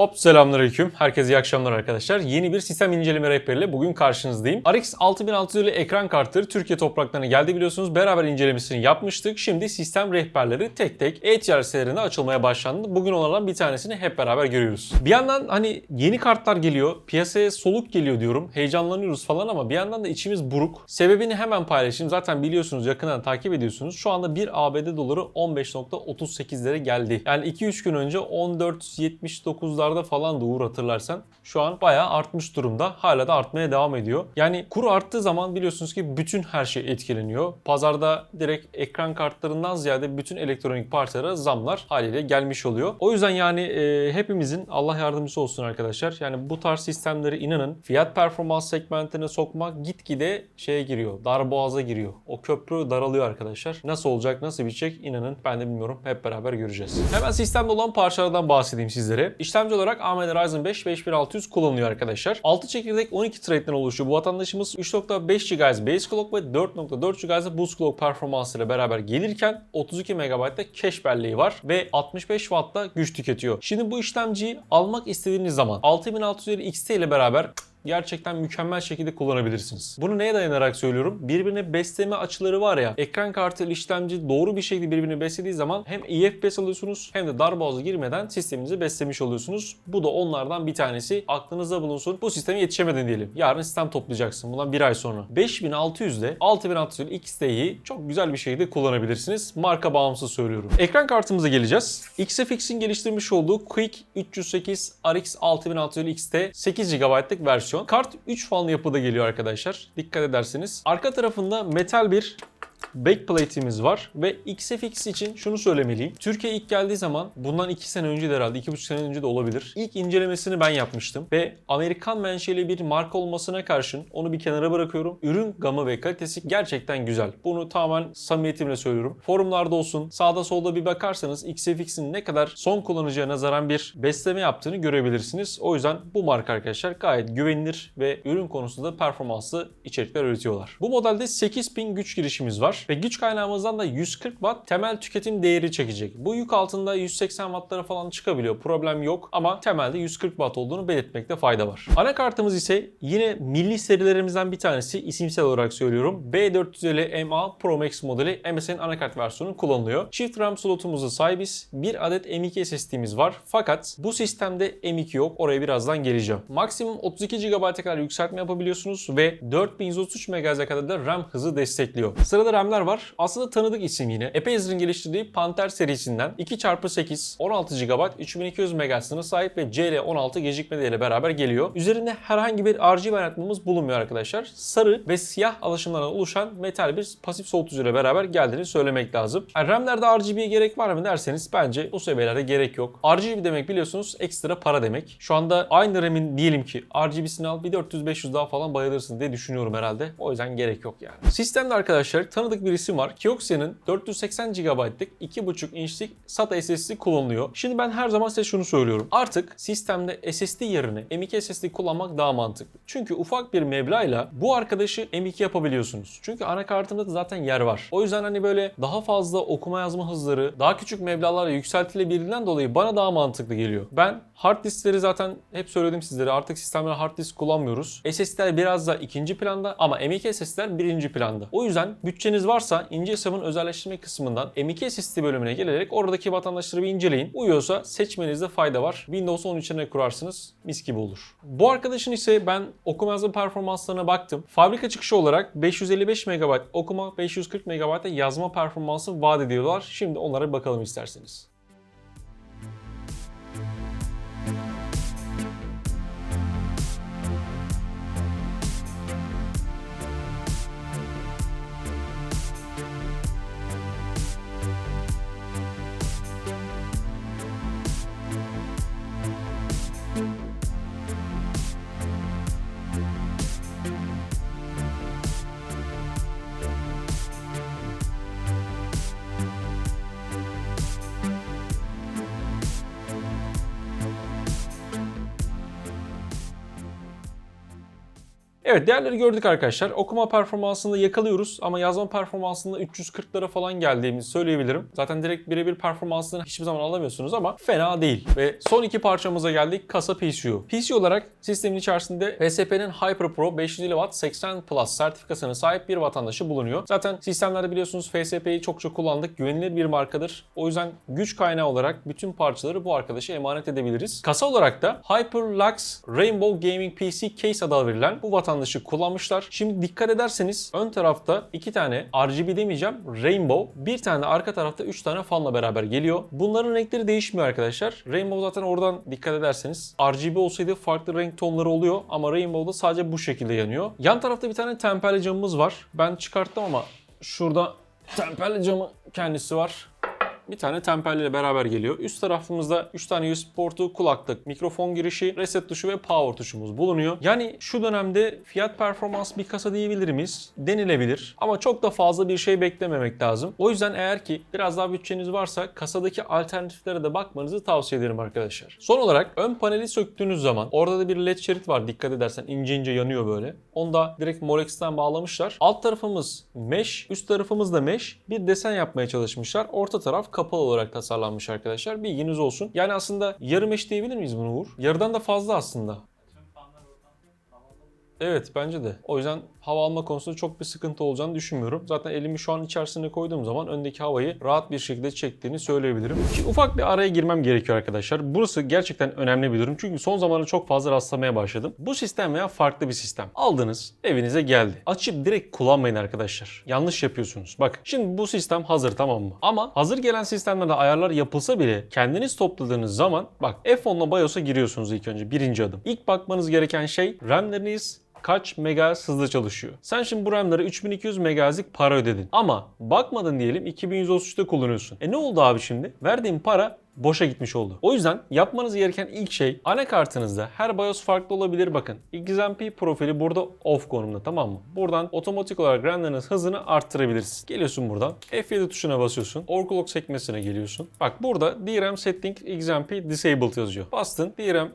Hop selamünaleyküm. Herkese iyi akşamlar arkadaşlar. Yeni bir sistem inceleme rehberiyle bugün karşınızdayım. RX 6600 ile ekran kartları Türkiye topraklarına geldi biliyorsunuz. Beraber incelemesini yapmıştık. Şimdi sistem rehberleri tek tek e-ticaret sitelerinde açılmaya başlandı. Bugün onlardan bir tanesini hep beraber görüyoruz. Bir yandan hani yeni kartlar geliyor. Piyasaya soluk geliyor diyorum. Heyecanlanıyoruz falan ama bir yandan da içimiz buruk. Sebebini hemen paylaşayım. Zaten biliyorsunuz yakından takip ediyorsunuz. Şu anda 1 ABD doları 15.38'lere geldi. Yani 2-3 gün önce 14.79'larda falan da Uğur hatırlarsan şu an bayağı artmış durumda. Hala da artmaya devam ediyor. Yani kuru arttığı zaman biliyorsunuz ki bütün her şey etkileniyor. Pazarda direkt ekran kartlarından ziyade bütün elektronik parçalara zamlar haliyle gelmiş oluyor. O yüzden yani e, hepimizin Allah yardımcısı olsun arkadaşlar. Yani bu tarz sistemleri inanın fiyat performans segmentine sokmak gitgide şeye giriyor. Darboğaza giriyor. O köprü daralıyor arkadaşlar. Nasıl olacak, nasıl bitecek inanın ben de bilmiyorum. Hep beraber göreceğiz. Hemen sistemde olan parçalardan bahsedeyim sizlere. İşlemci olarak AMD Ryzen 5 5600 kullanılıyor arkadaşlar. 6 çekirdek 12 thread'den oluşuyor. Bu vatandaşımız 3.5 GHz base clock ve 4.4 GHz boost clock performansıyla beraber gelirken 32 MB'da cache belleği var ve 65 Watt'ta güç tüketiyor. Şimdi bu işlemciyi almak istediğiniz zaman 6600 XT ile beraber gerçekten mükemmel şekilde kullanabilirsiniz. Bunu neye dayanarak söylüyorum? Birbirine besleme açıları var ya. Ekran kartı işlemci doğru bir şekilde birbirini beslediği zaman hem iyi FPS alıyorsunuz hem de darboğaza girmeden sisteminizi beslemiş oluyorsunuz. Bu da onlardan bir tanesi. Aklınızda bulunsun. Bu sisteme yetişemedin diyelim. Yarın sistem toplayacaksın. Bundan bir ay sonra. 5600'de 6600 XT'yi çok güzel bir şekilde kullanabilirsiniz. Marka bağımsız söylüyorum. Ekran kartımıza geleceğiz. XFX'in geliştirmiş olduğu Quick 308 RX 6600 XT 8 GB'lık versiyon. Kart 3 fanlı yapıda geliyor arkadaşlar. Dikkat ederseniz. Arka tarafında metal bir backplate'imiz var ve XFX için şunu söylemeliyim. Türkiye ilk geldiği zaman bundan 2 sene önce de herhalde 2,5 sene önce de olabilir. İlk incelemesini ben yapmıştım ve Amerikan menşeli bir marka olmasına karşın onu bir kenara bırakıyorum. Ürün gamı ve kalitesi gerçekten güzel. Bunu tamamen samimiyetimle söylüyorum. Forumlarda olsun sağda solda bir bakarsanız XFX'in ne kadar son kullanıcıya nazaran bir besleme yaptığını görebilirsiniz. O yüzden bu marka arkadaşlar gayet güvenilir ve ürün konusunda performanslı içerikler üretiyorlar. Bu modelde 8000 güç girişimiz var ve güç kaynağımızdan da 140 watt temel tüketim değeri çekecek. Bu yük altında 180 wattlara falan çıkabiliyor. Problem yok ama temelde 140 watt olduğunu belirtmekte fayda var. Anakartımız ise yine milli serilerimizden bir tanesi isimsel olarak söylüyorum. B450 MA Pro Max modeli MSI'nin anakart versiyonu kullanılıyor. Çift RAM slotumuza sahibiz. Bir adet M.2 SSD'miz var. Fakat bu sistemde M.2 yok. Oraya birazdan geleceğim. Maksimum 32 GB'a kadar yükseltme yapabiliyorsunuz ve 4133 MHz'e kadar da RAM hızı destekliyor. Sırada RAM'ler var. Aslında tanıdık isim yine. Epeyzer'in geliştirdiği Panther serisinden 2x8 16 GB 3200 MHz sınır sahip ve CL16 gecikme değeri beraber geliyor. Üzerinde herhangi bir RGB aydınlatmamız bulunmuyor arkadaşlar. Sarı ve siyah alaşımlardan oluşan metal bir pasif soğutucu ile beraber geldiğini söylemek lazım. Yani RAM'lerde RGB'ye gerek var mı derseniz bence bu seviyelerde gerek yok. RGB demek biliyorsunuz ekstra para demek. Şu anda aynı RAM'in diyelim ki RGB'sini al bir 400-500 daha falan bayılırsın diye düşünüyorum herhalde. O yüzden gerek yok yani. Sistemde arkadaşlar tanıdık bir isim var. Kioxia'nın 480 GB'lık 2.5 inçlik SATA SSD kullanılıyor. Şimdi ben her zaman size şunu söylüyorum. Artık sistemde SSD yerine M.2 SSD kullanmak daha mantıklı. Çünkü ufak bir meblağla bu arkadaşı M.2 yapabiliyorsunuz. Çünkü anakartımda da zaten yer var. O yüzden hani böyle daha fazla okuma yazma hızları daha küçük meblağlarla yükseltilebildiğinden dolayı bana daha mantıklı geliyor. Ben hard diskleri zaten hep söyledim sizlere artık sistemler hard disk kullanmıyoruz. SSD'ler biraz daha ikinci planda ama M.2 SSD'ler birinci planda. O yüzden bütçeniz varsa ince hesabın özelleştirme kısmından M.2 SSD bölümüne gelerek oradaki vatandaşları bir inceleyin. Uyuyorsa seçmenizde fayda var. Windows 10 içine kurarsınız mis gibi olur. Bu arkadaşın ise ben okuma yazma performanslarına baktım. Fabrika çıkışı olarak 555 MB okuma 540 MB yazma performansı vaat ediyorlar. Şimdi onlara bakalım isterseniz. Evet değerleri gördük arkadaşlar. Okuma performansında yakalıyoruz ama yazma performansında 340'lara falan geldiğimizi söyleyebilirim. Zaten direkt birebir performansını hiçbir zaman alamıyorsunuz ama fena değil. Ve son iki parçamıza geldik. Kasa PCU. PC olarak sistemin içerisinde VSP'nin Hyper Pro 550 Watt 80 Plus sertifikasına sahip bir vatandaşı bulunuyor. Zaten sistemlerde biliyorsunuz FSP'yi çokça kullandık. Güvenilir bir markadır. O yüzden güç kaynağı olarak bütün parçaları bu arkadaşa emanet edebiliriz. Kasa olarak da Hyperlux Rainbow Gaming PC Case adı verilen bu vatandaşı kullanmışlar. Şimdi dikkat ederseniz ön tarafta iki tane RGB demeyeceğim Rainbow. Bir tane arka tarafta 3 tane fanla beraber geliyor. Bunların renkleri değişmiyor arkadaşlar. Rainbow zaten oradan dikkat ederseniz RGB olsaydı farklı renk tonları oluyor ama Rainbow'da sadece bu şekilde yanıyor. Yan tarafta bir tane temperli camımız var. Ben çıkarttım ama şurada temperli camı kendisi var. Bir tane temperli ile beraber geliyor. Üst tarafımızda 3 tane USB portu, kulaklık, mikrofon girişi, reset tuşu ve power tuşumuz bulunuyor. Yani şu dönemde fiyat performans bir kasa diyebilir miyiz? Denilebilir. Ama çok da fazla bir şey beklememek lazım. O yüzden eğer ki biraz daha bütçeniz varsa kasadaki alternatiflere de bakmanızı tavsiye ederim arkadaşlar. Son olarak ön paneli söktüğünüz zaman orada da bir led şerit var. Dikkat edersen ince ince yanıyor böyle. Onu da direkt Molex'ten bağlamışlar. Alt tarafımız mesh, üst tarafımız da mesh. Bir desen yapmaya çalışmışlar. Orta taraf kapalı olarak tasarlanmış arkadaşlar. Bilginiz olsun. Yani aslında yarı mesh diyebilir miyiz bunu Uğur? Yarıdan da fazla aslında. Evet bence de. O yüzden hava alma konusunda çok bir sıkıntı olacağını düşünmüyorum. Zaten elimi şu an içerisine koyduğum zaman öndeki havayı rahat bir şekilde çektiğini söyleyebilirim. Şimdi ufak bir araya girmem gerekiyor arkadaşlar. Burası gerçekten önemli bir durum. Çünkü son zamanlarda çok fazla rastlamaya başladım. Bu sistem veya farklı bir sistem. Aldınız, evinize geldi. Açıp direkt kullanmayın arkadaşlar. Yanlış yapıyorsunuz. Bak şimdi bu sistem hazır tamam mı? Ama hazır gelen sistemlerde ayarlar yapılsa bile kendiniz topladığınız zaman bak F10'la BIOS'a giriyorsunuz ilk önce. Birinci adım. İlk bakmanız gereken şey RAM'leriniz kaç MHz hızlı çalışıyor. Sen şimdi bu RAM'lere 3200 MHz'lik para ödedin. Ama bakmadın diyelim 2133'te kullanıyorsun. E ne oldu abi şimdi? Verdiğin para boşa gitmiş oldu. O yüzden yapmanız gereken ilk şey anakartınızda her BIOS farklı olabilir bakın. XMP profili burada off konumda tamam mı? Buradan otomatik olarak RAM'leriniz hızını arttırabilirsiniz. Geliyorsun buradan F7 tuşuna basıyorsun. Overclock sekmesine geliyorsun. Bak burada DRAM setting XMP disabled yazıyor. Bastın DRAM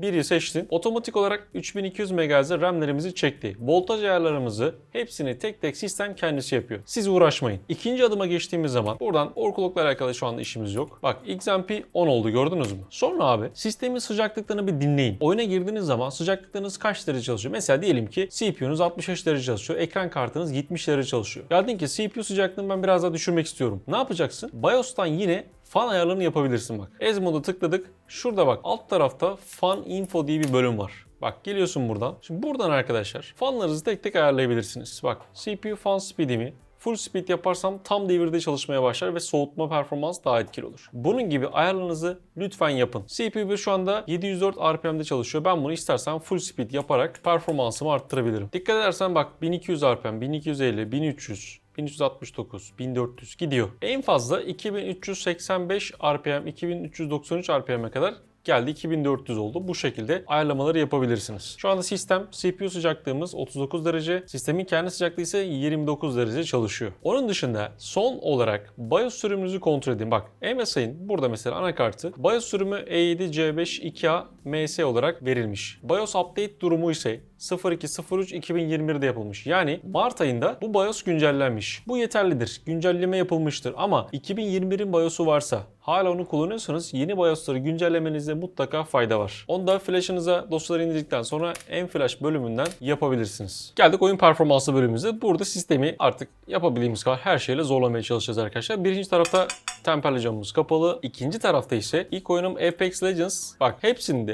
1'i seçtin. Otomatik olarak 3200 MHz'e RAM'lerimizi çekti. Voltaj ayarlarımızı hepsini tek tek sistem kendisi yapıyor. Siz uğraşmayın. İkinci adıma geçtiğimiz zaman buradan overclock'la alakalı şu anda işimiz yok. Bak XMP 10 oldu gördünüz mü? Sonra abi sistemin sıcaklıklarını bir dinleyin. Oyuna girdiğiniz zaman sıcaklıklarınız kaç derece çalışıyor? Mesela diyelim ki CPU'nuz 65 derece çalışıyor. Ekran kartınız 70 derece çalışıyor. Geldin ki CPU sıcaklığını ben biraz daha düşürmek istiyorum. Ne yapacaksın? BIOS'tan yine fan ayarlarını yapabilirsin bak. Ez modu tıkladık. Şurada bak alt tarafta fan info diye bir bölüm var. Bak geliyorsun buradan. Şimdi buradan arkadaşlar fanlarınızı tek tek ayarlayabilirsiniz. Bak CPU fan speed'imi Full speed yaparsam tam devirde çalışmaya başlar ve soğutma performans daha etkili olur. Bunun gibi ayarlarınızı lütfen yapın. CPU 1 şu anda 704 RPM'de çalışıyor. Ben bunu istersen full speed yaparak performansımı arttırabilirim. Dikkat edersen bak 1200 RPM, 1250, 1300, 1369, 1400 gidiyor. En fazla 2385 RPM, 2393 RPM'e kadar geldi 2400 oldu. Bu şekilde ayarlamaları yapabilirsiniz. Şu anda sistem CPU sıcaklığımız 39 derece, sistemin kendi sıcaklığı ise 29 derece çalışıyor. Onun dışında son olarak BIOS sürümünüzü kontrol edin. Bak MSI'nin burada mesela anakartı BIOS sürümü E E7 C5 2A MS olarak verilmiş. BIOS update durumu ise 02.03.2021'de yapılmış. Yani Mart ayında bu BIOS güncellenmiş. Bu yeterlidir. Güncelleme yapılmıştır ama 2021'in BIOS'u varsa hala onu kullanıyorsanız yeni BIOS'ları güncellemenizde mutlaka fayda var. Onu da flash'ınıza dosyaları indirdikten sonra en flash bölümünden yapabilirsiniz. Geldik oyun performansı bölümümüze. Burada sistemi artık yapabildiğimiz kadar her şeyle zorlamaya çalışacağız arkadaşlar. Birinci tarafta temperli camımız kapalı. İkinci tarafta ise ilk oyunum Apex Legends. Bak hepsinde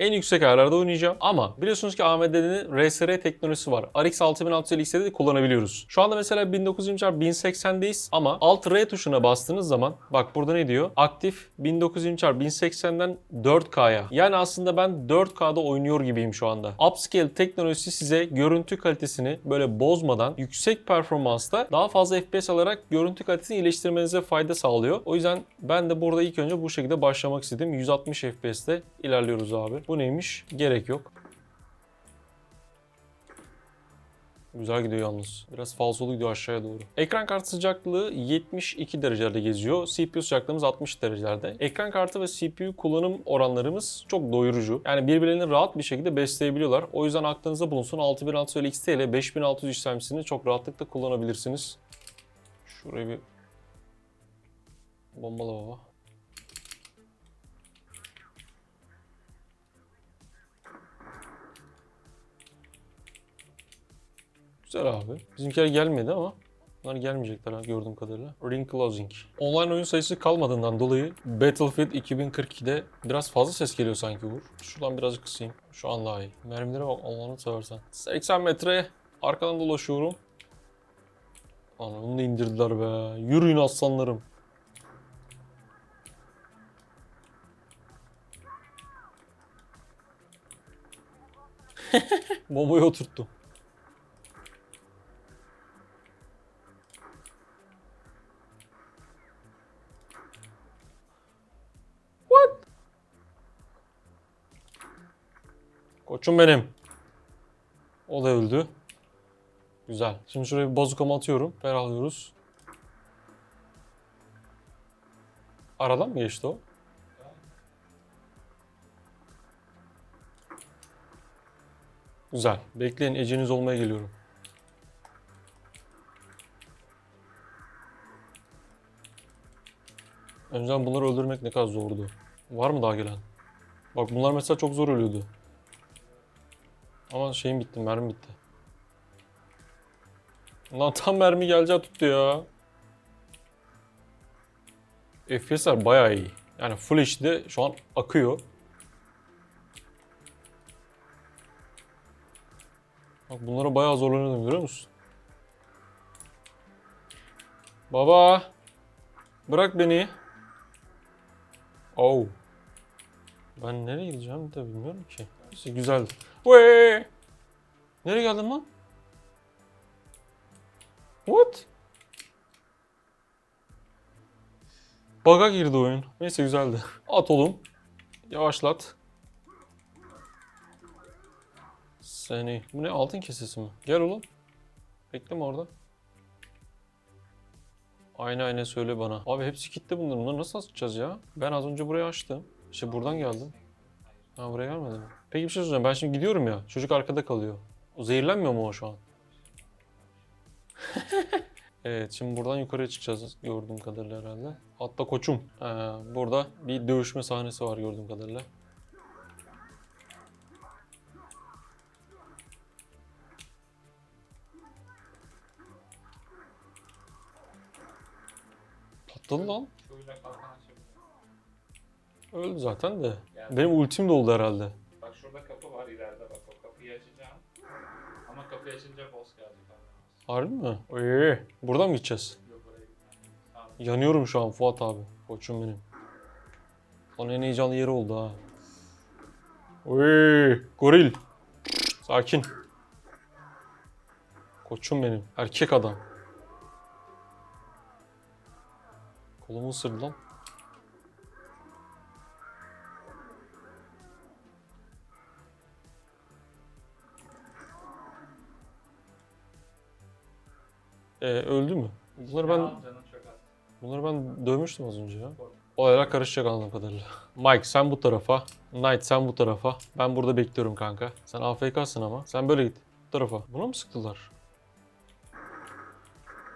en yüksek ayarlarda oynayacağım. Ama biliyorsunuz ki AMD'nin RSR teknolojisi var. RX 6600 X'de de kullanabiliyoruz. Şu anda mesela 1920x1080'deyiz ama Alt R tuşuna bastığınız zaman bak burada ne diyor? Aktif 1920x1080'den 4K'ya. Yani aslında ben 4K'da oynuyor gibiyim şu anda. Upscale teknolojisi size görüntü kalitesini böyle bozmadan yüksek performansta daha fazla FPS alarak görüntü kalitesini iyileştirmenize fayda sağlıyor. O yüzden ben de burada ilk önce bu şekilde başlamak istedim. 160 FPS'te ilerliyoruz abi. Bu neymiş? Gerek yok. Güzel gidiyor yalnız. Biraz falsolu gidiyor aşağıya doğru. Ekran kartı sıcaklığı 72 derecelerde geziyor. CPU sıcaklığımız 60 derecelerde. Ekran kartı ve CPU kullanım oranlarımız çok doyurucu. Yani birbirlerini rahat bir şekilde besleyebiliyorlar. O yüzden aklınızda bulunsun 6600 XT ile 5600 işlemcisini çok rahatlıkla kullanabilirsiniz. Şurayı bir bombala baba. Güzel abi. Bizimkiler gelmedi ama bunlar gelmeyecekler ha gördüğüm kadarıyla. Ring Closing. Online oyun sayısı kalmadığından dolayı Battlefield 2042'de biraz fazla ses geliyor sanki Uğur. Şuradan birazcık kısayım. Şu an daha iyi. Mermilere bak Allah'ını seversen. 80 metre arkadan dolaşıyorum. Lan onu da indirdiler be. Yürüyün aslanlarım. Bombayı oturttum. Koçum benim. O da öldü. Güzel. Şimdi şuraya bir bazukamı atıyorum. Ferahlıyoruz. Aradan mı geçti o? Güzel. Bekleyin eceniz olmaya geliyorum. Önceden bunları öldürmek ne kadar zordu. Var mı daha gelen? Bak bunlar mesela çok zor ölüyordu. Ama şeyim bitti, mermi bitti. Lan tam mermi geleceği tuttu ya. FPS'ler bayağı iyi. Yani Full HD'de şu an akıyor. Bak bunlara bayağı zorlanıyordum görüyor musun? Baba. Bırak beni. Oh. Ben nereye gideceğim de bilmiyorum ki. Neyse güzeldi. Vee! Nereye geldin lan? What? Baga girdi oyun. Neyse güzeldi. At oğlum. Yavaşlat. Seni. Bu ne altın kesesi mi? Gel oğlum. Bekleme orada. Aynen aynen söyle bana. Abi hepsi kilitli bunlar. Bunları nasıl açacağız ya? Ben az önce burayı açtım. İşte buradan geldim. Ha buraya gelmedi mi? Peki bir şey soracağım. Ben şimdi gidiyorum ya. Çocuk arkada kalıyor. O zehirlenmiyor mu o şu an? evet şimdi buradan yukarıya çıkacağız gördüğüm kadarıyla herhalde. Hatta koçum. Ee, burada bir dövüşme sahnesi var gördüğüm kadarıyla. Patladı lan. Öldü zaten de. Yani Benim ultim de oldu herhalde. bak şurada kapı var ileride bak o kapıyı açacağım. Ama kapıyı açınca boss gelecek. Harbi mi? Oy. Buradan mı gideceğiz? Yok oraya gitmem. Tamam. Yanıyorum şu an Fuat abi. Koçum benim. Son en heyecanlı yeri oldu ha. Oy, goril. Sakin. Koçum benim. Erkek adam. Kolumu ısırdı lan. Ee, öldü mü? Bunları ben. Bunları ben dövmüştüm az önce ya. Olaylar karışacak anladığım kadarıyla. Mike sen bu tarafa. Knight sen bu tarafa. Ben burada bekliyorum kanka. Sen AFK'sın ama. Sen böyle git. Bu tarafa. Buna mı sıktılar?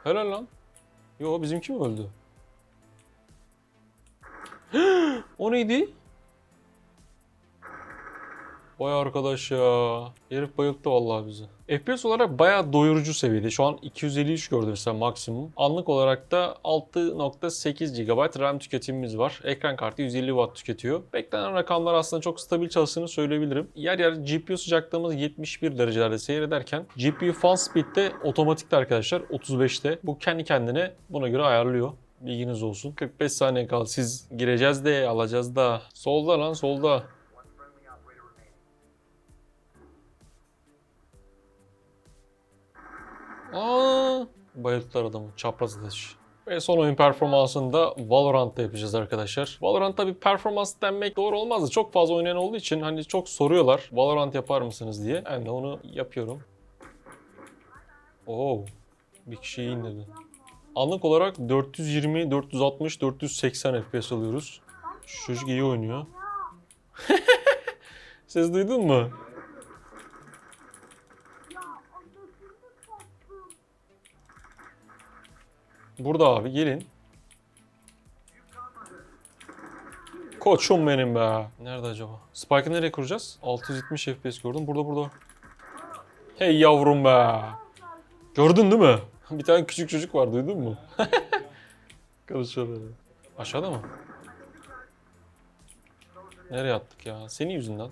Helal lan. Yo bizimki mi öldü? o neydi? Vay arkadaş ya. Herif bayılttı vallahi bizi. FPS olarak bayağı doyurucu seviyede. Şu an 253 gördü mesela maksimum. Anlık olarak da 6.8 GB RAM tüketimimiz var. Ekran kartı 150 Watt tüketiyor. Beklenen rakamlar aslında çok stabil çalıştığını söyleyebilirim. Yer yer GPU sıcaklığımız 71 derecelerde seyrederken GPU fan speed de otomatikte arkadaşlar 35'te. Bu kendi kendine buna göre ayarlıyor. Bilginiz olsun. 45 saniye kaldı. Siz gireceğiz de alacağız da. Solda lan solda. Aa, bayılttılar adamı. Çapraz ateş. Ve son oyun performansını da Valorant'ta yapacağız arkadaşlar. Valorant'ta bir performans denmek doğru olmaz da çok fazla oynayan olduğu için hani çok soruyorlar Valorant yapar mısınız diye. Ben de onu yapıyorum. Oo. Bir kişiyi indirdi. Anlık olarak 420, 460, 480 FPS alıyoruz. Şu çocuk iyi oynuyor. Ses duydun mu? Burada abi gelin. Koçum benim be. Nerede acaba? Spike'ı nereye kuracağız? 670 FPS gördüm. Burada burada. Hey yavrum be. Gördün değil mi? Bir tane küçük çocuk var duydun mu? Konuşuyorlar. Aşağıda mı? Nereye attık ya? Senin yüzünden.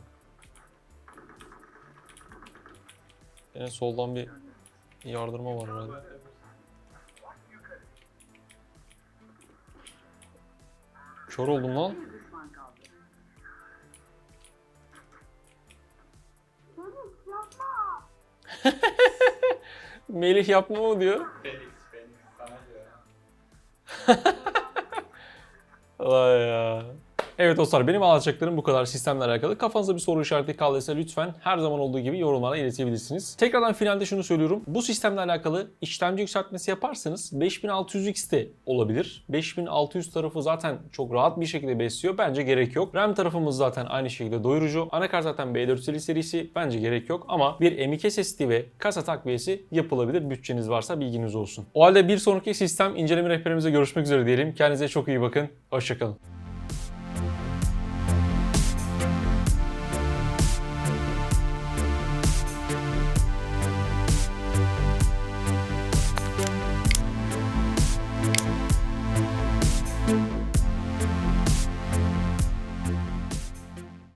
Yine soldan bir yardırma var herhalde. Kör oldum lan. Melih yapma mı diyor. Felix, Felix sana diyor. Vay ya. Evet dostlar benim anlatacaklarım bu kadar sistemle alakalı. Kafanızda bir soru işareti kaldıysa lütfen her zaman olduğu gibi yorumlara iletebilirsiniz. Tekrardan finalde şunu söylüyorum. Bu sistemle alakalı işlemci yükseltmesi yaparsanız 5600X de olabilir. 5600 tarafı zaten çok rahat bir şekilde besliyor. Bence gerek yok. RAM tarafımız zaten aynı şekilde doyurucu. Anakart zaten B450 serisi. Bence gerek yok ama bir M.2 SSD ve kasa takviyesi yapılabilir. Bütçeniz varsa bilginiz olsun. O halde bir sonraki sistem inceleme rehberimize görüşmek üzere diyelim. Kendinize çok iyi bakın. Hoşçakalın.